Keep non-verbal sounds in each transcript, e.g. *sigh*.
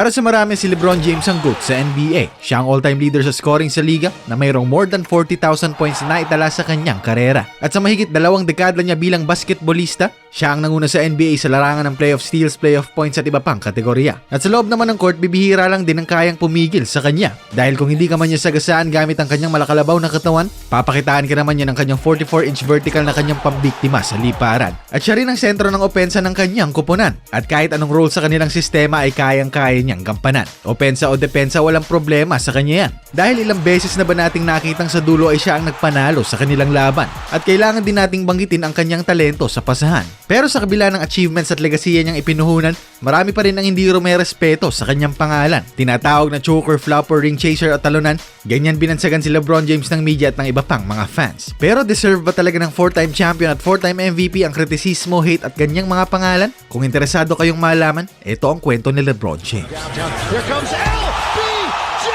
Para sa marami si Lebron James ang GOAT sa NBA. Siya ang all-time leader sa scoring sa liga na mayroong more than 40,000 points na itala sa kanyang karera. At sa mahigit dalawang dekada niya bilang basketballista, siya ang nanguna sa NBA sa larangan ng playoff steals, playoff points at iba pang kategorya. At sa loob naman ng court, bibihira lang din ang kayang pumigil sa kanya. Dahil kung hindi ka man niya sagasaan gamit ang kanyang malakalabaw na katawan, papakitaan ka naman niya ng kanyang 44-inch vertical na kanyang pambiktima sa liparan. At siya rin ang sentro ng opensa ng kanyang kupunan. At kahit anong role sa kanilang sistema ay kayang-kaya niyang gampanan. Opensa o depensa walang problema sa kanya yan. Dahil ilang beses na ba nating nakitang sa dulo ay siya ang nagpanalo sa kanilang laban. At kailangan din nating banggitin ang kanyang talento sa pasahan. Pero sa kabila ng achievements at legasiya niyang ipinuhunan, marami pa rin ang hindi rumerespeto sa kanyang pangalan. Tinatawag na choker, flopper, ring chaser at talunan, ganyan binansagan si Lebron James ng media at ng iba pang mga fans. Pero deserve ba talaga ng 4-time champion at 4-time MVP ang kritisismo, hate at ganyang mga pangalan? Kung interesado kayong malaman, ito ang kwento ni Lebron James. Downtown. Here comes LBJ!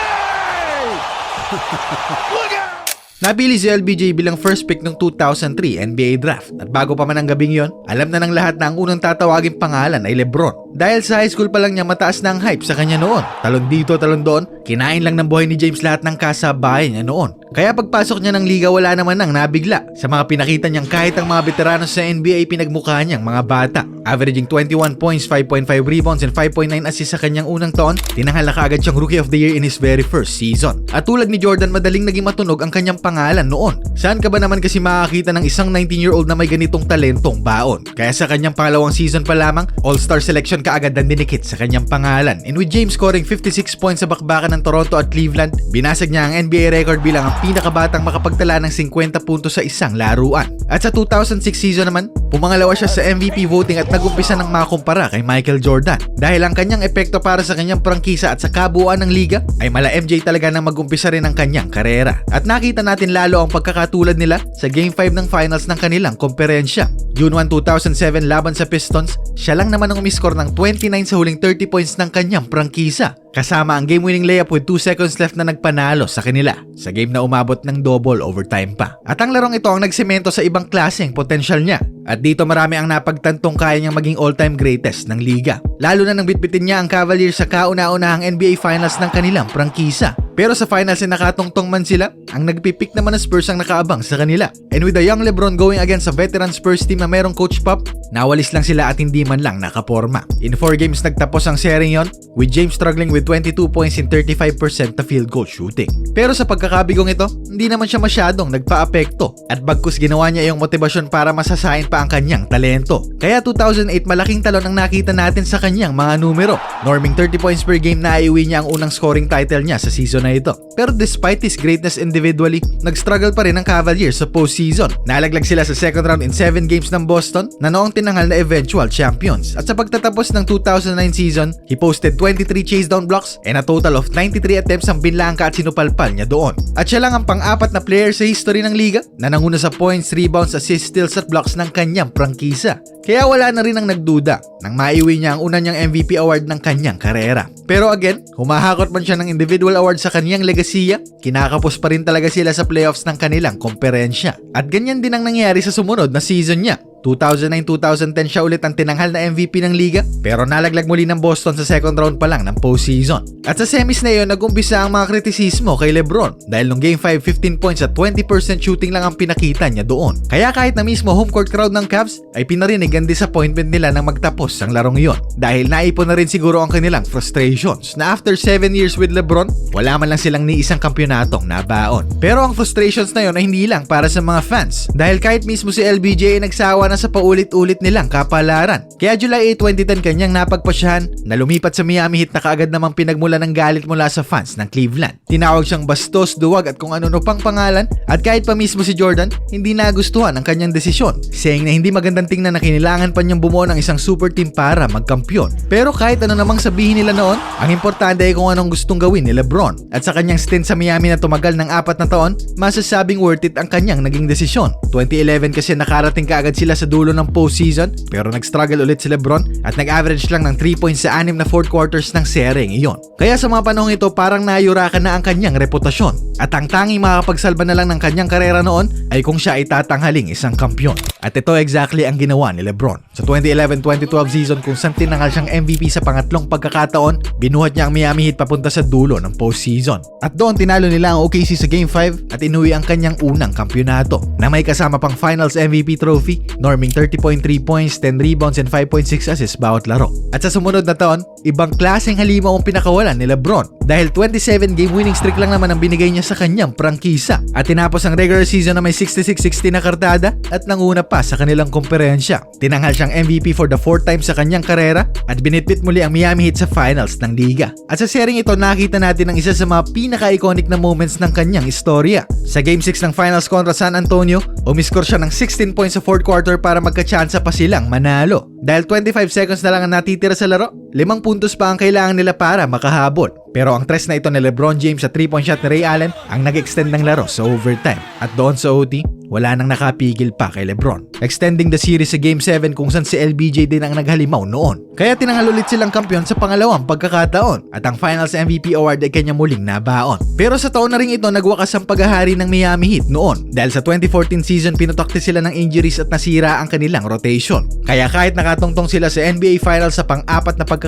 *laughs* Look out! Napili si LBJ bilang first pick ng 2003 NBA draft at bago pa man ang gabing yon, alam na ng lahat na ang unang tatawaging pangalan ay Lebron. Dahil sa high school pa lang niya mataas na ang hype sa kanya noon. Talon dito, talon doon, kinain lang ng buhay ni James lahat ng kasabayan niya noon. Kaya pagpasok niya ng liga wala naman nang nabigla sa mga pinakita niyang kahit ang mga veterano sa NBA pinagmukha niyang mga bata. Averaging 21 points, 5.5 rebounds and 5.9 assists sa kanyang unang taon, tinanghal na kaagad siyang Rookie of the Year in his very first season. At tulad ni Jordan, madaling naging matunog ang kanyang pangalan noon. Saan ka ba naman kasi makakita ng isang 19-year-old na may ganitong talentong baon? Kaya sa kanyang pangalawang season pa lamang, All-Star selection kaagad ang dinikit sa kanyang pangalan. And with James scoring 56 points sa bakbakan ng Toronto at Cleveland, binasag niya ang NBA record bilang ang pinakabatang makapagtala ng 50 puntos sa isang laruan. At sa 2006 season naman, pumangalawa siya sa MVP voting at nagumpisa ng makumpara kay Michael Jordan. Dahil ang kanyang epekto para sa kanyang prangkisa at sa kabuuan ng liga ay mala MJ talaga nang magumpisa rin ang kanyang karera. At nakita natin lalo ang pagkakatulad nila sa Game 5 ng finals ng kanilang komperensya. June 1, 2007 laban sa Pistons, siya lang naman ang umiskor ng 29 sa huling 30 points ng kanyang prangkisa. Kasama ang game-winning layup with 2 seconds left na nagpanalo sa kanila sa game na umabot ng double overtime pa. At ang larong ito ang nagsemento sa ibang klaseng potensyal niya. At dito marami ang napagtantong kaya niyang maging all-time greatest ng liga. Lalo na nang bitbitin niya ang Cavaliers sa kauna-unahang NBA Finals ng kanilang prangkisa. Pero sa finals ay nakatungtong man sila, ang nagpipick naman ng Spurs ang nakaabang sa kanila. And with the young Lebron going against a veteran Spurs team na merong Coach Pop, nawalis lang sila at hindi man lang nakaporma. In 4 games nagtapos ang sering yon, with James struggling with 22 points in 35% na field goal shooting. Pero sa pagkakabigong ito, hindi naman siya masyadong nagpa-apekto at bagkus ginawa niya yung motibasyon para masasayin pa ang kanyang talento. Kaya 2008 malaking talon ang nakita natin sa kanyang mga numero. Norming 30 points per game na iuwi niya ang unang scoring title niya sa season na ito. Pero despite his greatness individually, nag-struggle pa rin ang Cavaliers sa postseason. Nalaglag sila sa second round in 7 games ng Boston na noong tinanghal na eventual champions. At sa pagtatapos ng 2009 season, he posted 23 chase down blocks and a total of 93 attempts ang binlangka at sinupalpal niya doon. At siya lang ang pang-apat na player sa history ng liga na nanguna sa points, rebounds, assists, steals at blocks ng kanyang prangkisa. Kaya wala na rin ang nagduda nang maiwi niya ang una niyang MVP award ng kanyang karera. Pero again, humahakot man siya ng individual award sa kanyang legasiya, kinakapos pa rin talaga sila sa playoffs ng kanilang komperensya. At ganyan din ang nangyari sa sumunod na season niya. 2009-2010 siya ulit ang tinanghal na MVP ng liga pero nalaglag muli ng Boston sa second round pa lang ng postseason. At sa semis na iyon nagumpisa ang mga kritisismo kay Lebron dahil nung Game 5 15 points at 20% shooting lang ang pinakita niya doon. Kaya kahit na mismo home court crowd ng Cavs ay pinarinig ang disappointment nila nang magtapos ang larong iyon dahil naipon na rin siguro ang kanilang frustrations na after 7 years with Lebron wala man lang silang ni isang kampyonatong nabaon. Pero ang frustrations na yon ay hindi lang para sa mga fans dahil kahit mismo si LBJ ay nagsawa na sa paulit-ulit nilang kapalaran. Kaya July 8, 2010 kanyang napagpasyahan na lumipat sa Miami Heat na kaagad namang pinagmula ng galit mula sa fans ng Cleveland. Tinawag siyang bastos, duwag at kung ano-no pang pangalan at kahit pa mismo si Jordan, hindi nagustuhan ang kanyang desisyon, saying na hindi magandang tingnan na kinilangan pa niyang bumuo ng isang super team para magkampiyon. Pero kahit ano namang sabihin nila noon, ang importante ay kung anong gustong gawin ni Lebron. At sa kanyang stint sa Miami na tumagal ng apat na taon, masasabing worth it ang kanyang naging desisyon. 2011 kasi nakarating kaagad sila sa sa dulo ng postseason pero nag-struggle ulit si Lebron at nag-average lang ng 3 points sa anim na fourth quarters ng seryeng iyon. Kaya sa mga panahong ito parang nayurakan na ang kanyang reputasyon at ang tanging makakapagsalba na lang ng kanyang karera noon ay kung siya ay tatanghaling isang kampyon. At ito exactly ang ginawa ni Lebron. Sa 2011-2012 season kung saan tinangal siyang MVP sa pangatlong pagkakataon, binuhat niya ang Miami Heat papunta sa dulo ng postseason. At doon tinalo nila ang OKC sa Game 5 at inuwi ang kanyang unang kampyonato na may kasama pang Finals MVP trophy, norming 30.3 points, 10 rebounds, and 5.6 assists bawat laro. At sa sumunod na taon, ibang klaseng halimaw ang pinakawalan ni Lebron dahil 27 game winning streak lang naman ang binigay niya sa kanyang prangkisa at tinapos ang regular season na may 66-60 na kartada at nanguna pa sa kanilang komperensya. Tinanghal siyang MVP for the fourth time sa kanyang karera at binitbit muli ang Miami Heat sa finals ng liga. At sa sering ito nakita natin ang isa sa mga pinaka-iconic na moments ng kanyang istorya. Sa Game 6 ng finals kontra San Antonio, umiskor siya ng 16 points sa fourth quarter para magkachansa pa silang manalo. Dahil 25 seconds na lang ang natitira sa laro, limang puntos pa ang kailangan nila para makahabol. Pero ang tres na ito ni Lebron James sa 3-point shot ni Ray Allen ang nag-extend ng laro sa overtime. At doon sa OT, wala nang nakapigil pa kay Lebron. Extending the series sa Game 7 kung saan si LBJ din ang naghalimaw noon. Kaya tinangal ulit silang kampiyon sa pangalawang pagkakataon at ang Finals MVP award ay kanya muling nabaon. Pero sa taon na rin ito nagwakas ang paghahari ng Miami Heat noon dahil sa 2014 season pinutakti sila ng injuries at nasira ang kanilang rotation. Kaya kahit nakatungtong sila sa NBA Finals sa pang-apat na pagkakataon,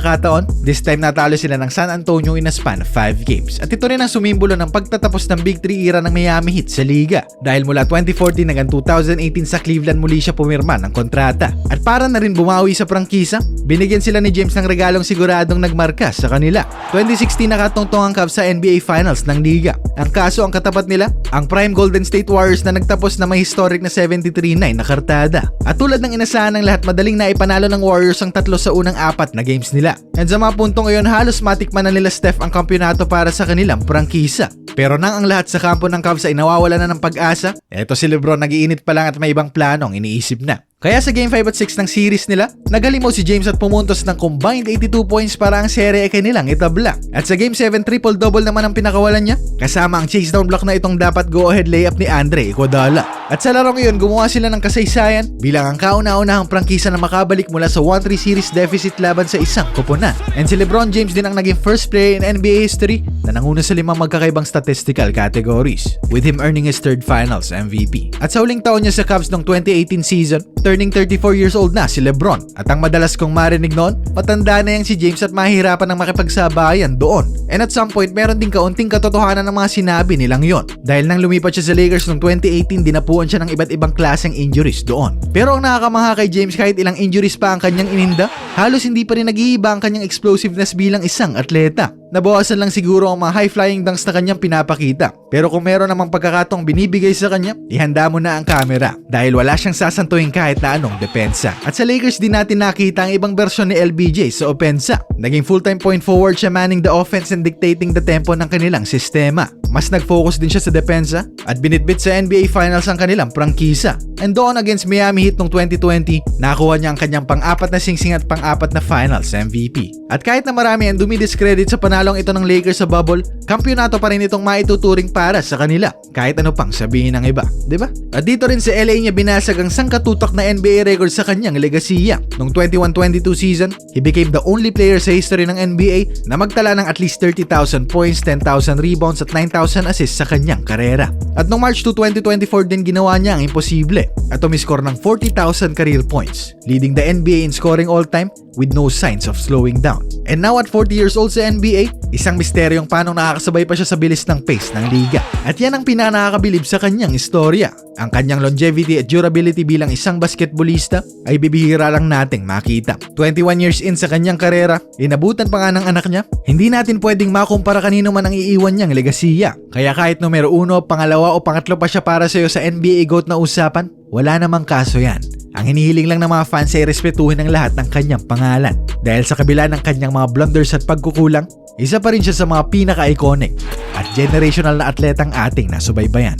this time natalo sila ng San Antonio in a span of 5 games. At ito rin ang sumimbolo ng pagtatapos ng Big 3 era ng Miami Heat sa liga. Dahil mula 2014 hanggang 2018 sa Cleveland muli siya pumirma ng kontrata. At para na rin bumawi sa prangkisa, binigyan sila ni James ng regalong siguradong nagmarka sa kanila. 2016 nakatungtong ang Cavs sa NBA Finals ng liga. Ang kaso ang katapat nila, ang prime Golden State Warriors na nagtapos na may historic na 73-9 na kartada. At tulad ng inasahan ng lahat, madaling na ipanalo ng Warriors ang tatlo sa unang apat na games nila. And sa mga puntong ngayon, halos matikman na nila Steph ang kampyonato para sa kanilang prangkisa. Pero nang ang lahat sa kampo ng Cavs ay nawawala na ng pag-asa, eto si Lebron nagiinit pa lang at may ibang planong iniisip na. Kaya sa Game 5 at 6 ng series nila, nagalimaw si James at pumuntos ng combined 82 points para ang serye ay kanilang itabla. At sa Game 7, triple-double naman ang pinakawalan niya, kasama ang chase down block na itong dapat go-ahead layup ni Andre Iguodala. At sa larong iyon, gumawa sila ng kasaysayan bilang ang kauna-unahang prangkisa na makabalik mula sa 1-3 series deficit laban sa isang koponan. And si LeBron James din ang naging first player in NBA history na nanguna sa limang magkakaibang statistical categories, with him earning his third finals MVP. At sa huling taon niya sa Cavs noong 2018 season, turning 34 years old na si Lebron. At ang madalas kong marinig noon, matanda na yang si James at mahihirapan ng makipagsabayan doon. And at some point, meron din kaunting katotohanan ng mga sinabi nilang yon. Dahil nang lumipat siya sa Lakers noong 2018, dinapuan siya ng iba't ibang klaseng injuries doon. Pero ang nakakamaha kay James kahit ilang injuries pa ang kanyang ininda, halos hindi pa rin nag-iiba ang kanyang explosiveness bilang isang atleta. Nabawasan lang siguro ang mga high-flying dunks na kanyang pinapakita. Pero kung meron namang pagkakataong binibigay sa kanya, ihanda mo na ang camera dahil wala siyang sasantuhin kahit na anong depensa. At sa Lakers din natin nakita ang ibang bersyon ni LBJ sa opensa. Naging full-time point forward siya manning the offense and dictating the tempo ng kanilang sistema. Mas nag-focus din siya sa depensa at binitbit sa NBA Finals ang kanilang prangkisa. And doon against Miami Heat noong 2020, nakuha niya ang kanyang pang-apat na singsing at pang-apat na Finals MVP. At kahit na marami ang dumidiscredit sa panalong ito ng Lakers sa bubble, kampyonato pa rin itong maituturing para sa kanila. Kahit ano pang sabihin ng iba, di ba? At dito rin sa LA niya binasag ang sangkatutak na NBA record sa kanyang legasiya. Noong 21-22 season, he became the only player sa history ng NBA na magtala ng at least 30,000 points, 10,000 rebounds at 9,000 assists sa kanyang karera. At noong March 2, 2024 din ginawa niya ang imposible at umiscore ng 40,000 career points, leading the NBA in scoring all time with no signs of slowing down. And now at 40 years old sa NBA, isang misteryong paano nakakasabay pa siya sa bilis ng pace ng liga. At yan ang pinanakakabilib sa kanyang istorya. Ang kanyang longevity at durability bilang isang basketballista ay bibihira lang nating makita. 21 years in sa kanyang karera, inabutan pa nga ng anak niya, hindi natin pwedeng makumpara kanino man ang iiwan niyang legasiya. Kaya kahit numero uno, pangalawa o pangatlo pa siya para sa'yo sa NBA GOAT na usapan, wala namang kaso yan. Ang hinihiling lang ng mga fans ay respetuhin ng lahat ng kanyang pangalan. Dahil sa kabila ng kanyang mga blunders at pagkukulang, isa pa rin siya sa mga pinaka-iconic at generational na atletang ating nasubaybayan.